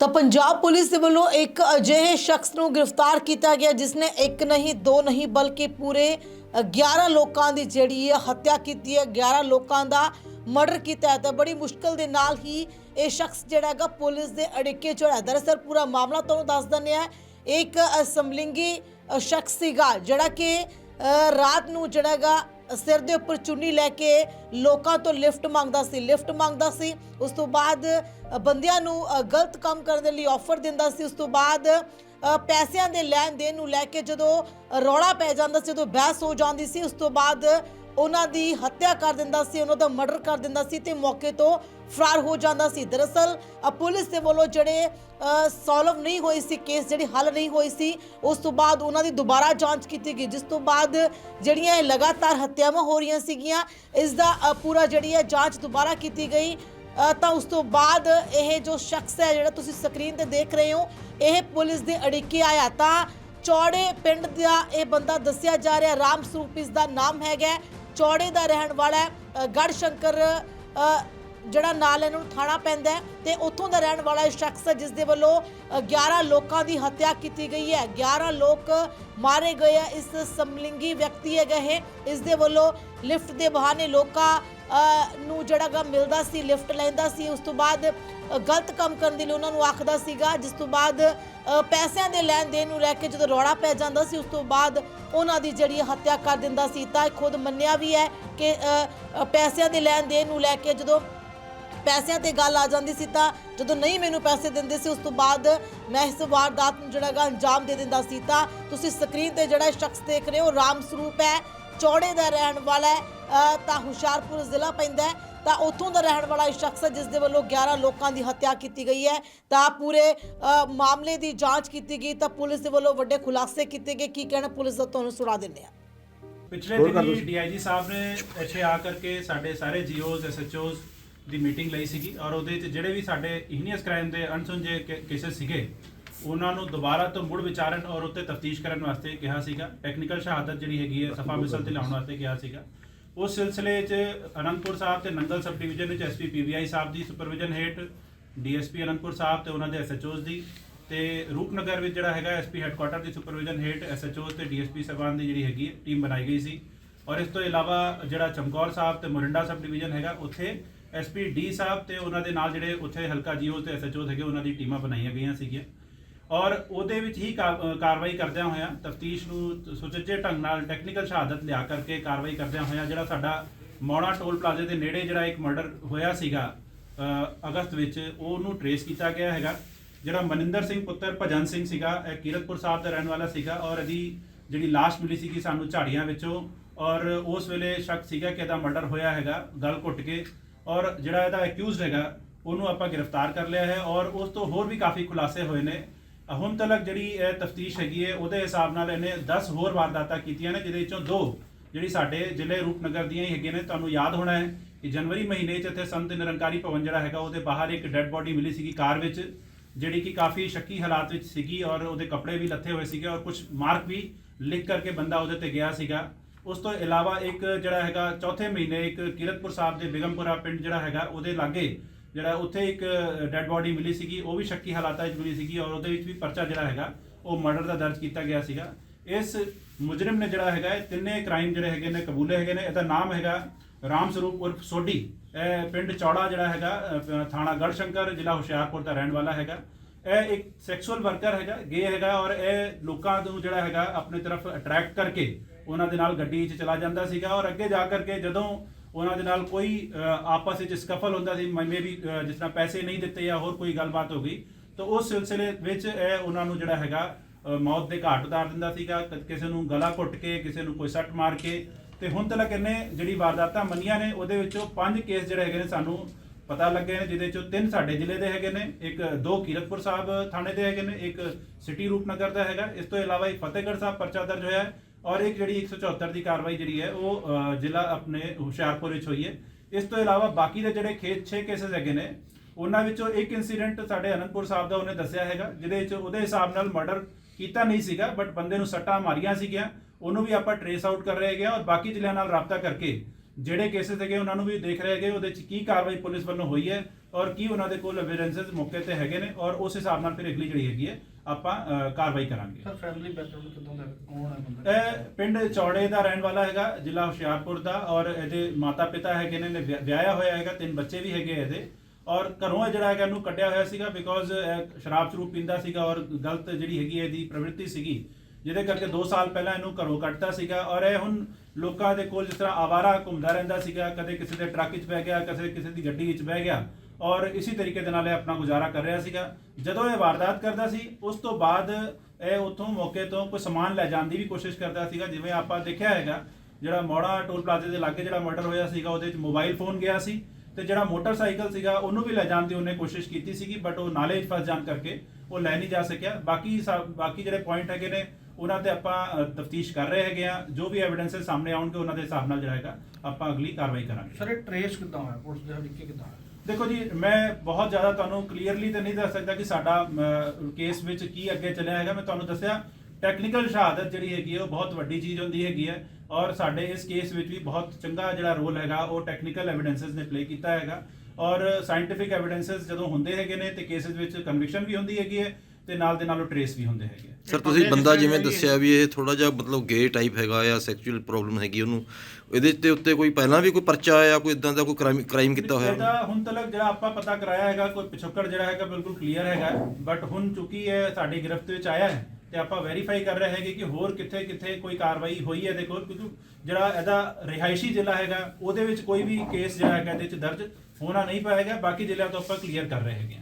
ਤਾਂ ਪੰਜਾਬ ਪੁਲਿਸ ਦੇ ਵੱਲੋਂ ਇੱਕ ਅਜਿਹੇ ਸ਼ਖਸ ਨੂੰ ਗ੍ਰਿਫਤਾਰ ਕੀਤਾ ਗਿਆ ਜਿਸ ਨੇ ਇੱਕ ਨਹੀਂ ਦੋ ਨਹੀਂ ਬਲਕਿ ਪੂਰੇ ਅ, 11 ਲੋਕਾਂ ਦੀ ਜਿਹੜੀ ਹੈ ਹੱਤਿਆ ਕੀਤੀ ਹੈ। 11 ਲੋਕਾਂ ਦਾ ਮਰਡਰ ਕੀਤਾ ਹੈ। ਤਾਂ ਬੜੀ ਮੁਸ਼ਕਲ ਦੇ ਨਾਲ ਹੀ ਇਹ ਸ਼ਖਸ ਜਿਹੜਾ ਹੈਗਾ ਪੁਲਿਸ ਦੇ ਅੜਿੱਕੇ ਚ ਹੋਇਆ ਦਰਅਸਲ ਪੂਰਾ ਮਾਮਲਾ ਤੁਹਾਨੂੰ ਦੱਸ ਦਿੰਦੇ ਆ ਇੱਕ ਸਮਲਿੰਗੀ ਸ਼ਖਸ ਸੀਗਾ ਜਿਹੜਾ ਕਿ ਰਾਤ ਨੂੰ ਜਿਹੜਾ ਹੈਗਾ ਸਿਰ ਦੇ ਉੱਪਰ ਚੁੰਨੀ ਲੈ ਕੇ ਲੋਕਾਂ ਤੋਂ ਲਿਫਟ ਮੰਗਦਾ ਸੀ, ਲਿਫਟ ਮੰਗਦਾ ਸੀ। ਉਸ ਤੋਂ ਬਾਅਦ ਬੰਦਿਆਂ ਨੂੰ ਗਲਤ ਕੰਮ ਕਰਨ ਦੇ ਲਈ ਆਫਰ ਦਿੰਦਾ ਸੀ। ਉਸ ਤੋਂ ਬਾਅਦ ਪੈਸਿਆਂ ਦੇ ਲੈਣ ਦੇਣ ਨੂੰ ਲੈ ਕੇ ਜਦੋਂ ਰੌਲਾ ਪੈ ਜਾਂਦਾ ਸੀ, ਜਦੋਂ ਬਹਿਸ ਹੋ ਜਾਂਦੀ ਸੀ, ਉਸ ਤੋਂ ਬਾਅਦ ਉਹਨਾਂ ਦੀ ਹੱਤਿਆ ਕਰ ਦਿੰਦਾ ਸੀ, ਉਹਨਾਂ ਦਾ ਮਰਡਰ ਕਰ ਦਿੰਦਾ ਸੀ ਤੇ ਮੌਕੇ ਤੋਂ ਫਰਾਰ ਹੋ ਜਾਂਦਾ ਸੀ। ਦਰਅਸਲ ਪੁਲਿਸ ਦੇ ਵੱਲੋਂ ਜਿਹੜੇ ਸੋਲਵ ਨਹੀਂ ਹੋਈ ਸੀ, ਕੇਸ ਜਿਹੜੀ ਹੱਲ ਨਹੀਂ ਹੋਈ ਸੀ, ਉਸ ਤੋਂ ਬਾਅਦ ਉਹਨਾਂ ਦੀ ਦੁਬਾਰਾ ਜਾਂਚ ਕੀਤੀ ਗਈ, ਜਿਸ ਤੋਂ ਬਾਅਦ ਜਿਹੜੀਆਂ ਇਹ ਲਗਾਤਾਰ ਹੱਤਿਆਵਾਂ ਹੋ ਰਹੀਆਂ ਸੀਗੀਆਂ, ਇਸ ਦਾ ਪੂਰਾ ਜਿਹੜੀ ਹੈ ਜਾਂਚ ਦੁਬਾਰਾ ਕੀਤੀ ਗਈ। ਤਾਂ ਉਸ ਤੋਂ ਬਾਅਦ ਇਹ ਜੋ ਸ਼ਖਸ ਹੈ, ਜਿਹੜਾ ਤੁਸੀਂ ਸਕਰੀਨ ਤੇ ਦੇਖ ਰਹੇ ਹੋ, ਇਹ ਪੁਲਿਸ ਦੇ ਅੜਿੱਕੇ ਆਇਆ। ਤਾਂ ਚੌੜੇ ਪਿੰਡ ਦਾ ਇਹ ਬੰਦਾ ਦੱਸਿਆ ਜਾ ਰਿਹਾ, ਰਾਮ ਸਰੂਪ ਇਸ ਦਾ ਨਾਮ ਹੈਗਾ ਚੌੜੇ ਦਾ ਰਹਿਣ ਵਾਲਾ ਹੈ ਅ, ਗੜ੍ਹ ਸ਼ੰਕਰ ਜਿਹੜਾ ਨਾਲ ਇਹਨੂੰ ਥਾਣਾ ਪੈਂਦਾ ਤੇ ਉੱਥੋਂ ਦਾ ਰਹਿਣ ਵਾਲਾ ਇਹ ਸ਼ਖਸ ਹੈ ਜਿਸ ਦੇ ਵੱਲੋਂ ਅ, 11 ਲੋਕਾਂ ਦੀ ਹੱਤਿਆ ਕੀਤੀ ਗਈ ਹੈ। 11 ਲੋਕ ਮਾਰੇ ਗਏ ਆ। ਇਸ ਸਮਲਿੰਗੀ ਵਿਅਕਤੀ ਹੈਗਾ ਇਹ। ਇਸ ਦੇ ਵੱਲੋਂ ਲਿਫਟ ਦੇ ਬਹਾਨੇ ਲੋਕਾਂ ਨੂੰ ਜਿਹੜਾ ਗਾ ਮਿਲਦਾ ਸੀ, ਲਿਫਟ ਲੈਂਦਾ ਸੀ, ਉਸ ਤੋਂ ਬਾਅਦ ਗਲਤ ਕੰਮ ਕਰਨ ਦੇ ਲਈ ਉਹਨਾਂ ਨੂੰ ਆਖਦਾ ਸੀਗਾ, ਜਿਸ ਤੋਂ ਬਾਅਦ ਪੈਸਿਆਂ ਦੇ ਲੈਣ ਦੇਣ ਨੂੰ ਲੈ ਕੇ ਜਦੋਂ ਰੌਲਾ ਪੈ ਜਾਂਦਾ ਸੀ, ਉਸ ਤੋਂ ਬਾਅਦ ਉਹਨਾਂ ਦੀ ਜਿਹੜੀ ਹੱਤਿਆ ਕਰ ਦਿੰਦਾ ਸੀ, ਤਾਂ ਖੁਦ ਮੰਨਿਆ ਵੀ ਹੈ ਕਿ ਪੈਸਿਆਂ ਦੇ ਲੈਣ ਦੇਣ ਨੂੰ ਲੈ ਕੇ ਜਦੋਂ ਪੈਸਿਆਂ ਤੇ ਗੱਲ ਆ ਜਾਂਦੀ ਸੀ, ਤਾਂ ਜਦੋਂ ਨਹੀਂ ਮੈਨੂੰ ਪੈਸੇ ਦਿੰਦੇ ਸੀ, ਉਸ ਤੋਂ ਬਾਅਦ ਮੈਂ ਇਸ ਵਾਰਦਾਤ ਨੂੰ ਜਿਹੜਾ ਗਾ ਅੰਜਾਮ ਦੇ ਦਿੰਦਾ ਸੀ, ਤਾਂ ਤੁਸੀਂ ਸਕਰੀਨ ਤੇ ਜਿਹੜਾ ਸ਼ਖਸ ਦੇਖ ਰਹੇ ਹੋ, ਰਾਮ ਸਰੂਪ ਹੈ। ਚੌੜੇ ਦਾ ਰਹਿਣ ਵਾਲਾ ਹੈ ਤਾਂ ਹੁਸ਼ਿਆਰਪੁਰ ਜ਼ਿਲ੍ਹਾ ਪੈਂਦਾ ਹੈ। ਤਾਂ ਉੱਥੋਂ ਦਾ ਰਹਿਣ ਵਾਲਾ ਇਹ ਸ਼ਖਸ ਹੈ ਜਿਸ ਦੇ ਵੱਲੋਂ 11 ਲੋਕਾਂ ਦੀ ਹੱਤਿਆ ਕੀਤੀ ਗਈ ਹੈ। ਤਾਂ ਪੂਰੇ ਮਾਮਲੇ ਦੀ ਜਾਂਚ ਕੀਤੀ ਗਈ ਤਾਂ ਪੁਲਿਸ ਦੇ ਵੱਲੋਂ ਵੱਡੇ ਖੁਲਾਸੇ ਕੀਤੇ ਗਏ। ਕੀ ਕਹਿਣਾ ਪੁਲਿਸ ਦਾ ਤੁਹਾਨੂੰ ਸੁਣਾ ਦਿੰਦੇ ਆ ਪਿਛਲੇ ਦਿਨੀ ਡੀਆਈਜੀ ਸਾਹਿਬ ਨੇ ਇੱਥੇ ਆ ਕਰਕੇ ਸਾਡੇ ਸਾਰੇ ਜੀਓਜ਼ ਐਸਐਚਓਜ਼ ਦੀ ਮੀਟਿੰਗ ਲਈ ਸੀਗੀ। ਔਰ ਉਹਦੇ ਵਿੱਚ ਜਿਹੜੇ ਵੀ ਸਾਡੇ ਇਗਨੀਅਸ ਕ੍ਰਾਈਮ ਦੇ ਅਣਸੁਲਝੇ ਕੇਸਸ ਸੀਗੇ ਉਹਨਾਂ ਨੂੰ ਦੁਬਾਰਾ ਤੋਂ ਮੁੜ ਵਿਚਾਰਨ ਔਰ ਉੱਤੇ ਤਫਤੀਸ਼ ਕਰਨ ਵਾਸਤੇ ਕਿਹਾ ਸੀਗਾ। ਟੈਕਨੀਕਲ ਸ਼ਹਾਦਤ ਜਿਹੜੀ ਹੈਗੀ ਹੈ ਸਫਾ ਮਿਸਲ ਤੇ ਲਾਉਣ ਵਾਸਤੇ ਕਿਹਾ ਸੀਗਾ। ਉਸ ਸਿਲਸਿਲੇ 'ਚ ਅਨੰਦਪੁਰ ਸਾਹਿਬ ਤੇ ਨੰਗਲ ਸਬ ਡਿਵੀਜ਼ਨ ਵਿੱਚ ਐਸਪੀ ਪੀਵੀਆਈ ਸਾਹਿਬ ਦੀ ਸੁਪਰਵਿਜ਼ਨ ਹੇਠ ਡੀਐਸਪੀ ਅਨੰਦਪੁਰ ਸਾਹਿਬ ਤੇ ਉਹਨਾਂ ਦੇ ਐਸਐਚਓਜ਼ ਦੀ ਤੇ ਰੂਪਨਗਰ ਵਿੱਚ ਜਿਹੜਾ ਹੈਗਾ ਐਸਪੀ ਹੈੱਡਕੁਆਟਰ ਦੀ ਸੁਪਰਵਿਜ਼ਨ ਹੇਠ ਐਸਐਚਓਜ਼ ਤੇ ਡੀਐਸਪੀ ਸਾਹਿਬਾਨ ਦੀ ਜਿਹੜੀ ਹੈਗੀ ਹੈ ਟੀਮ ਬਣਾਈ ਗਈ ਸੀ। ਔਰ ਇਸ ਤੋਂ ਇਲਾਵਾ ਜਿਹੜਾ ਚਮਕੌਰ ਸਾਹਿਬ ਤੇ ਮੁਰਿੰਡਾ ਸਬ ਡਿਵੀਜ਼ਨ ਹੈਗਾ ਉੱਥੇ ਐਸਪੀ ਡੀ ਸਾਹਿਬ ਤੇ ਉਹਨਾਂ ਦੇ ਨਾਲ ਜਿਹੜੇ ਉੱਥੇ ਹਲਕਾ ਜੀਓ ਤੇ ਐਸਐਚਓ ਹੈਗੇ ਉਹਨਾਂ ਦੀ ਟੀਮਾਂ ਬਣਾਈਆਂ ਗਈਆਂ ਸੀਗੀਆਂ। ਔਰ ਉਹਦੇ ਵਿੱਚ ਹੀ ਕਾ- ਕਾਰਵਾਈ ਕਰਦਿਆਂ ਹੋਇਆਂ ਤਫਤੀਸ਼ ਨੂੰ ਸੁਚੱਜੇ ਢੰਗ ਨਾਲ ਟੈਕਨੀਕਲ ਸ਼ਹਾਦਤ ਲਿਆ ਕਰਕੇ ਕਾਰਵਾਈ ਕਰਦਿਆਂ ਹੋਇਆਂ ਜਿਹੜਾ ਸਾਡਾ ਮੌੜਾ ਟੋਲ ਪਲਾਜ਼ੇ ਦੇ ਨੇੜੇ ਜਿਹੜਾ ਇੱਕ ਮਰਡਰ ਹੋਇਆ ਸੀਗਾ ਅਗਸਤ ਵਿੱਚ ਉਹਨੂੰ ਟਰੇਸ ਕੀਤਾ ਗਿਆ ਹੈਗਾ। ਜਿਹੜਾ ਮਨਿੰਦਰ ਸਿੰਘ ਪੁੱਤਰ ਭਜਨ ਸਿੰਘ ਸੀਗਾ, ਇਹ ਕੀਰਤਪੁਰ ਸਾਹਿਬ ਦਾ ਰਹਿਣ ਵਾਲਾ ਸੀਗਾ ਔਰ ਇਹਦੀ ਜਿਹੜੀ ਲਾਸ਼ ਮਿਲੀ ਸੀਗੀ ਸਾਨੂੰ ਝਾੜੀਆਂ ਵਿੱਚੋਂ ਔਰ ਉਸ ਵੇਲੇ ਸ਼ੱਕ ਸੀਗਾ ਕਿ ਇਹਦਾ ਮਰਡਰ ਹੋਇਆ ਹੈਗਾ, ਗਲ ਘੁੱਟ ਕੇ ਔਰ ਜਿਹੜਾ ਇਹਦਾ ਅਕਿਊਜ਼ਡ ਹੈਗਾ, ਉਹਨੂੰ ਆਪਾਂ ਗ੍ਰਿਫਤਾਰ ਕਰ ਲਿਆ ਹੈ ਔਰ ਉਸ ਤੋਂ ਹੋਰ ਵੀ ਕਾਫੀ ਖੁਲਾਸੇ ਹੋਏ ਨੇ। ਹੁਣ ਤੱਕ ਜਿਹੜੀ ਇਹ ਤਫਤੀਸ਼ ਹੈਗੀ ਹੈ, ਉਹਦੇ ਹਿਸਾਬ ਨਾਲ ਇਹਨੇ 10 ਹੋਰ ਵਾਰਦਾਤਾਂ ਕੀਤੀਆਂ ਨੇ, ਜਿਹਦੇ ਵਿੱਚੋਂ ਦੋ ਜਿਹੜੀ ਸਾਡੇ ਜ਼ਿਲ੍ਹੇ ਰੂਪਨਗਰ ਦੀਆਂ ਹੀ ਹੈਗੀਆਂ ਨੇ, ਤੁਹਾਨੂੰ ਯਾਦ ਹੋਣਾ ਹੈ ਕਿ ਜਨਵਰੀ ਮਹੀਨੇ 'ਚ ਇੱਥੇ ਸੰਤ ਨਿਰੰਕਾਰੀ ਭਵਨ ਜਿਹੜਾ ਹੈਗਾ, ਉਹਦੇ ਬਾਹਰ ਇੱਕ ਡੈੱਡ ਬੋਡੀ ਮਿਲੀ ਸੀਗੀ ਕਾਰ ਵਿੱਚ, ਜਿਹੜੀ ਕਿ ਕਾਫੀ ਸ਼ੱਕੀ ਹਾਲਾਤ ਵਿੱਚ ਸੀਗੀ ਔਰ ਉਹਦੇ ਕੱਪੜੇ ਵੀ ਲੱਥੇ ਹੋਏ ਸੀਗੇ ਔਰ ਕੁਝ ਮਾਰਕ ਵੀ ਲਿਖ ਕਰਕੇ ਬੰਦਾ ਉਹਦੇ ਤੇ ਗਿਆ ਸੀਗਾ। ਉਸ ਤੋਂ ਇਲਾਵਾ ਇੱਕ ਜਿਹੜਾ ਹੈਗਾ, ਚੌਥੇ ਮਹੀਨੇ ਇੱਕ ਕੀਰਤਪੁਰ ਸਾਹਿਬ ਦੇ ਬਿਗਮਪੁਰਾ ਪਿੰਡ ਜਿਹੜਾ ਹੈਗਾ, ਉਹਦੇ ਲਾਗੇ ਜਿਹੜਾ ਉੱਥੇ ਇੱਕ ਡੈੱਡ ਬੋਡੀ ਮਿਲੀ ਸੀਗੀ ਉਹ ਵੀ ਸ਼ੱਕੀ ਹਾਲਾਤਾਂ ਵਿੱਚ ਮਿਲੀ ਸੀਗੀ ਔਰ ਉਹਦੇ ਵਿੱਚ ਵੀ ਪਰਚਾ ਜਿਹੜਾ ਹੈਗਾ ਉਹ ਮਰਡਰ ਦਾ ਦਰਜ ਕੀਤਾ ਗਿਆ ਸੀਗਾ। ਇਸ ਮੁਜਰਮ ਨੇ ਜਿਹੜਾ ਹੈਗਾ ਇਹ ਤਿੰਨੇ ਕ੍ਰਾਈਮ ਜਿਹੜੇ ਹੈਗੇ ਨੇ ਕਬੂਲੇ ਹੈਗੇ ਨੇ। ਇਹਦਾ ਨਾਮ ਹੈਗਾ ਰਾਮ ਸਰੂਪ ਉਰਫ ਸੋਢੀ। ਇਹ ਪਿੰਡ ਚੌੜਾ ਜਿਹੜਾ ਹੈਗਾ ਅ, ਥਾਣਾ ਗੜਸ਼ੰਕਰ ਜ਼ਿਲ੍ਹਾ ਹੁਸ਼ਿਆਰਪੁਰ ਦਾ ਰਹਿਣ ਵਾਲਾ ਹੈਗਾ। ਇਹ ਇੱਕ ਸੈਕਸੁਅਲ ਵਰਕਰ ਹੈਗਾ ਗੇ ਹੈਗਾ ਔਰ ਇਹ ਲੋਕਾਂ ਨੂੰ ਜਿਹੜਾ ਹੈਗਾ ਆਪਣੀ ਤਰਫ ਅਟਰੈਕਟ ਕਰਕੇ ਉਹਨਾਂ ਦੇ ਨਾਲ ਗੱਡੀ 'ਚ ਚਲਾ ਜਾਂਦਾ ਸੀਗਾ ਔਰ ਅੱਗੇ ਜਾ ਕਰਕੇ ਜਦੋਂ ਉਹਨਾਂ ਦੇ ਨਾਲ ਕੋਈ ਆਪਸ ਵਿੱਚ ਸਕਫਲ ਹੁੰਦਾ ਸੀ ਮੈਨੇ ਵੀ ਜਿਸ ਤਰ੍ਹਾਂ ਪੈਸੇ ਨਹੀਂ ਦਿੱਤੇ ਜਾਂ ਹੋਰ ਕੋਈ ਗੱਲਬਾਤ ਹੋ ਗਈ, ਤਾਂ ਉਸ ਸਿਲਸਿਲੇ ਵਿੱਚ ਇਹ ਉਹਨਾਂ ਨੂੰ ਜਿਹੜਾ ਹੈਗਾ ਮੌਤ ਦੇ ਘਾਟ ਉਤਾਰ ਦਿੰਦਾ ਸੀਗਾ ਕਿਸੇ ਨੂੰ ਗਲਾ ਘੁੱਟ ਕੇ, ਕਿਸੇ ਨੂੰ ਕੋਈ ਸੱਟ ਮਾਰ ਕੇ, ਤੇ ਹੁਣ ਤੱਕ ਇਹਨੇ ਜਿਹੜੀ ਵਾਰਦਾਤਾਂ ਮੰਨੀਆਂ ਨੇ, ਉਹਦੇ ਵਿੱਚੋਂ ਪੰਜ ਕੇਸ ਜਿਹੜੇ ਹੈਗੇ ਨੇ ਸਾਨੂੰ ਪਤਾ ਲੱਗੇ ਨੇ, ਜਿਹਦੇ ਚੋਂ ਤਿੰਨ ਸਾਡੇ ਜ਼ਿਲ੍ਹੇ ਦੇ ਹੈਗੇ ਨੇ, ਇੱਕ ਦੋ ਕੀਰਤਪੁਰ ਸਾਹਿਬ ਥਾਣੇ ਦੇ ਹੈਗੇ ਨੇ, ਇੱਕ ਸਿਟੀ ਰੂਪਨਗਰ ਦਾ ਹੈਗਾ, ਇਸ ਤੋਂ ਇਲਾਵਾ ਇੱਕ ਫਤਿਹਗੜ੍ਹ ਸਾਹਿਬ ਪਰਚਾ ਦਰਜ ਹੋਇਆ ਹੈ ਔਰ ਇੱਕ ਜਿਹੜੀ 174 ਦੀ ਕਾਰਵਾਈ ਜਿਹੜੀ ਹੈ ਉਹ ਅ, ਜ਼ਿਲ੍ਹਾ ਆਪਣੇ ਹੁਸ਼ਿਆਰਪੁਰ ਵਿੱਚ ਹੋਈ ਹੈ। ਇਸ ਤੋਂ ਇਲਾਵਾ ਬਾਕੀ ਦੇ ਜਿਹੜੇ ਖੇਤ 6 ਕੇਸਸ ਹੈਗੇ ਨੇ ਉਹਨਾਂ ਵਿੱਚੋਂ ਇੱਕ ਇਨਸੀਡੈਂਟ ਸਾਡੇ ਅਨੰਦਪੁਰ ਸਾਹਿਬ ਦਾ ਉਹਨੇ ਦੱਸਿਆ ਹੈਗਾ ਜਿਹਦੇ ਵਿੱਚ ਉਹਦੇ ਹਿਸਾਬ ਨਾਲ ਮਰਡਰ ਕੀਤਾ ਨਹੀਂ ਸੀਗਾ ਬਟ ਬੰਦੇ ਨੂੰ ਸੱਟਾਂ ਮਾਰੀਆਂ ਸੀਗੀਆਂ ਉਹਨੂੰ ਵੀ ਆਪਾਂ ਟਰੇਸ ਆਊਟ ਕਰ ਰਹੇ ਹੈਗੇ ਹਾਂ ਔਰ ਬਾਕੀ ਜ਼ਿਲ੍ਹਿਆਂ ਨਾਲ ਰਾਬਤਾ ਕਰਕੇ ਜਿਹੜੇ ਕੇਸਸ ਹੈਗੇ ਉਹਨਾਂ ਨੂੰ ਵੀ ਦੇਖ ਰਹੇ ਹੈਗੇ ਉਹਦੇ ਵਿੱਚ ਕੀ ਕਾਰਵਾਈ ਪੁਲਿਸ ਵੱਲੋਂ ਹੋਈ ਹੈ ਔਰ ਕੀ ਉਹਨਾਂ ਦੇ ਕੋਲ ਐਵੀਡੈਂਸਸ ਮੌਕੇ ਤੇ ਹੈਗੇ ਨੇ ਔਰ ਉਸ ਹਿਸਾਬ ਨਾਲ ਫਿਰ ਅਗਲੀ ਜਿਹੜੀ ਹੈਗੀ ਹੈ ਆਪਾਂ ਅ, ਕਾਰਵਾਈ ਕਰਾਂਗੇ ਸਰ ਫੈਮਿਲੀ ਬੈਕਗ੍ਰਾਉਂਡ ਕਿਦਾਂ ਦਾ? ਕੌਣ ਹੈ ਬੰਦਾ ਇਹ ਪਿੰਡ ਚੌੜੇ ਦਾ ਰਹਿਣ ਵਾਲਾ ਹੈਗਾ ਜ਼ਿਲ੍ਹਾ ਹੁਸ਼ਿਆਰਪੁਰ ਦਾ ਔਰ ਇਹਦੇ ਮਾਤਾ ਪਿਤਾ ਹੈਗੇ ਨੇ ਨੇ ਵਿਆਹ- ਵਿਆਹਿਆ ਹੋਇਆ ਹੈਗਾ ਤਿੰਨ ਬੱਚੇ ਵੀ ਹੈਗੇ ਇਹਦੇ ਔਰ ਘਰੋਂ ਇਹ ਜਿਹੜਾ ਹੈਗਾ ਇਹਨੂੰ ਕੱਢਿਆ ਹੋਇਆ ਸੀਗਾ ਬਿਕੋਜ਼ ਸ਼ਰਾਬ ਸ਼ਰੂਬ ਪੀਂਦਾ ਸੀਗਾ ਔਰ ਗਲਤ ਜਿਹੜੀ ਹੈਗੀ ਹੈ ਇਹਦੀ ਪ੍ਰਵਿਰਤੀ ਸੀਗੀ ਜਿਹਦੇ ਕਰਕੇ 2 ਸਾਲ ਪਹਿਲਾਂ ਇਹਨੂੰ ਘਰੋਂ ਕੱਢਤਾ ਸੀਗਾ ਔਰ ਇਹ ਹੁਣ ਲੋਕਾਂ ਦੇ ਕੋਲ ਜਿਸ ਤਰ੍ਹਾਂ ਆਵਾਰਾ ਘੁੰਮਦਾ ਰਹਿੰਦਾ ਸੀਗਾ, ਕਦੇ ਕਿਸੇ ਦੇ ਟਰੱਕ 'ਚ ਬਹਿ ਗਿਆ, ਕਦੇ ਕਿਸੇ ਦੀ ਗੱਡੀ 'ਚ ਬਹਿ ਗਿਆ ਔਰ ਇਸੇ ਤਰੀਕੇ ਦੇ ਨਾਲ ਇਹ ਆਪਣਾ ਗੁਜ਼ਾਰਾ ਕਰ ਰਿਹਾ ਸੀਗਾ। ਜਦੋਂ ਇਹ ਵਾਰਦਾਤ ਕਰਦਾ ਸੀ, ਉਸ ਤੋਂ ਬਾਅਦ ਇਹ ਉੱਥੋਂ ਮੌਕੇ ਤੋਂ ਕੋਈ ਸਮਾਨ ਲੈ ਜਾਣ ਦੀ ਵੀ ਕੋਸ਼ਿਸ਼ ਕਰਦਾ ਸੀਗਾ, ਜਿਵੇਂ ਆਪਾਂ ਦੇਖਿਆ ਹੈਗਾ, ਜਿਹੜਾ ਮੋੜਾ ਟੋਲ ਪਲਾਜ਼ੇ ਦੇ ਲਾਗੇ ਜਿਹੜਾ ਮਰਡਰ ਹੋਇਆ ਸੀਗਾ, ਉਹਦੇ ਵਿੱਚ ਮੋਬਾਈਲ ਫੋਨ ਗਿਆ ਸੀ ਤੇ ਜਿਹੜਾ ਮੋਟਰਸਾਈਕਲ ਸੀਗਾ, ਉਹਨੂੰ ਵੀ ਲੈ ਜਾਣ ਦੀ ਉਹਨੇ ਕੋਸ਼ਿਸ਼ ਕੀਤੀ ਸੀਗੀ, ਬਟ ਉਹ ਨਾਲੇ 'ਚ ਫਸ ਜਾਣ ਕਰਕੇ ਉਹ ਲੈ ਨਹੀਂ ਜਾ ਸਕਿਆ। ਬਾਕੀ ਸਾ- ਬਾਕੀ ਜਿਹੜੇ ਪੁਆਇੰਟ ਹੈਗੇ ਨੇ ਉਹਨਾਂ ਤੇ ਆਪਾਂ ਤਫਤੀਸ਼ ਕਰ ਰਹੇ ਹੈਗੇ ਆ। ਜੋ ਵੀ ਐਵੀਡੈਂਸਸ ਸਾਹਮਣੇ ਆਉਣਗੇ ਉਹਨਾਂ ਦੇ ਹਿਸਾਬ ਨਾਲ ਜਿਹੜਾ ਹੈਗਾ ਆਪਾਂ ਅਗਲੀ ਕਾਰਵਾਈ ਕਰਾਂਗੇ। ਸਰ ਇਹ ਟ੍ਰੇਸ ਕਿਦਾਂ ਹੋਇਆ? ਪੁਲਿਸ ਦੇ ਹੜਕੇ ਕਿਦਾਂ? ਦੇਖੋ ਜੀ ਮੈਂ ਬਹੁਤ ਜ਼ਿਆਦਾ ਤੁਹਾਨੂੰ ਕਲੀਅਰਲੀ ਤਾਂ ਨਹੀਂ ਦੱਸ ਸਕਦਾ ਕਿ ਸਾਡਾ ਕੇਸ ਵਿੱਚ ਕੀ ਅੱਗੇ ਚੱਲਿਆ ਹੈਗਾ। ਮੈਂ ਤੁਹਾਨੂੰ ਦੱਸਿਆ ਟੈਕਨੀਕਲ ਸ਼ਹਾਦਤ ਜਿਹੜੀ ਹੈਗੀ ਉਹ ਬਹੁਤ ਵੱਡੀ ਚੀਜ਼ ਹੁੰਦੀ ਹੈਗੀ ਹੈ ਔਰ ਸਾਡੇ ਇਸ ਕੇਸ ਵਿੱਚ ਵੀ ਬਹੁਤ ਚੰਗਾ ਜਿਹੜਾ ਰੋਲ ਹੈਗਾ ਉਹ ਟੈਕਨੀਕਲ ਐਵੀਡੈਂਸਸ ਨੇ ਪਲੇ ਕੀਤਾ ਹੈਗਾ। ਔਰ ਸਾਇੰਟੀਫਿਕ ਐਵੀਡੈਂਸਸ ਜਦੋਂ ਹੁੰਦੇ ਹੈਗੇ ਨੇ ਤੇ ਕੇਸਿਸ ਵਿੱਚ ਕਨਵਿਕਸ਼ਨ ਵੀ ਹੁੰਦੀ ਹੈਗੀ ਹੈ। ਤੇ ਨਾਲ ਦੇ ਨਾਲ ਉਹ ਟ੍ਰੇਸ ਵੀ ਹੁੰਦੇ ਹੈਗੇ ਸਰ ਤੁਸੀਂ ਬੰਦਾ ਜਿਵੇਂ ਦੱਸਿਆ ਵੀ ਇਹ ਥੋੜਾ ਜਿਹਾ ਮਤਲਬ ਗੇ ਟਾਈਪ ਹੈਗਾ ਜਾਂ ਸੈਕਸ਼ੂਅਲ ਪ੍ਰੋਬਲਮ ਹੈਗੀ ਉਹਨੂੰ ਇਹਦੇ ਤੇ ਉੱਤੇ ਕੋਈ ਪਹਿਲਾਂ ਵੀ ਕੋਈ ਪਰਚਾ ਆਇਆ ਕੋਈ ਇਦਾਂ ਦਾ ਕੋਈ ਕ੍ਰਾਈਮ ਕ੍ਰਾਈਮ ਕੀਤਾ ਹੋਇਆ? ਇਹਦਾ ਹੁਣ ਤੱਕ ਜਿਹੜਾ ਆਪਾਂ ਪਤਾ ਕਰਾਇਆ ਹੈਗਾ ਕੋਈ ਪਿਛੋਕੜ ਜਿਹੜਾ ਹੈਗਾ ਬਿਲਕੁਲ ਕਲੀਅਰ ਹੈਗਾ। ਬਟ ਹੁਣ ਚੁੱਕੀ ਇਹ ਸਾਡੀ ਗ੍ਰਿਫਤ ਵਿੱਚ ਆਇਆ ਹੈ ਤੇ ਆਪਾਂ ਵੈਰੀਫਾਈ ਕਰ ਰਹੇ ਹੈਗੇ ਕਿ ਹੋਰ ਕਿੱਥੇ ਕਿੱਥੇ ਕੋਈ ਕਾਰਵਾਈ ਹੋਈ ਹੈ ਇਹਦੇ ਕੋਲ ਕਿਉਂਕਿ ਜਿਹੜਾ ਇਹਦਾ ਰਿਹਾਇਸ਼ੀ ਜ਼ਿਲ੍ਹਾ ਹੈਗਾ ਉਹਦੇ ਵਿੱਚ ਕੋਈ ਵੀ ਕੇਸ ਜਿਹੜਾ ਹੈਗਾ ਇਹਦੇ ਵਿੱਚ ਦਰਜ ਹੋਣਾ ਨਹੀਂ ਪਾਏਗਾ ਬਾਕੀ ਜ਼ਿਲ੍ਹਿਆਂ ਤੋਂ ਆਪਾਂ ਕਲੀਅਰ ਕਰ ਰਹੇ ਹੈਗੇ ਹਾਂ।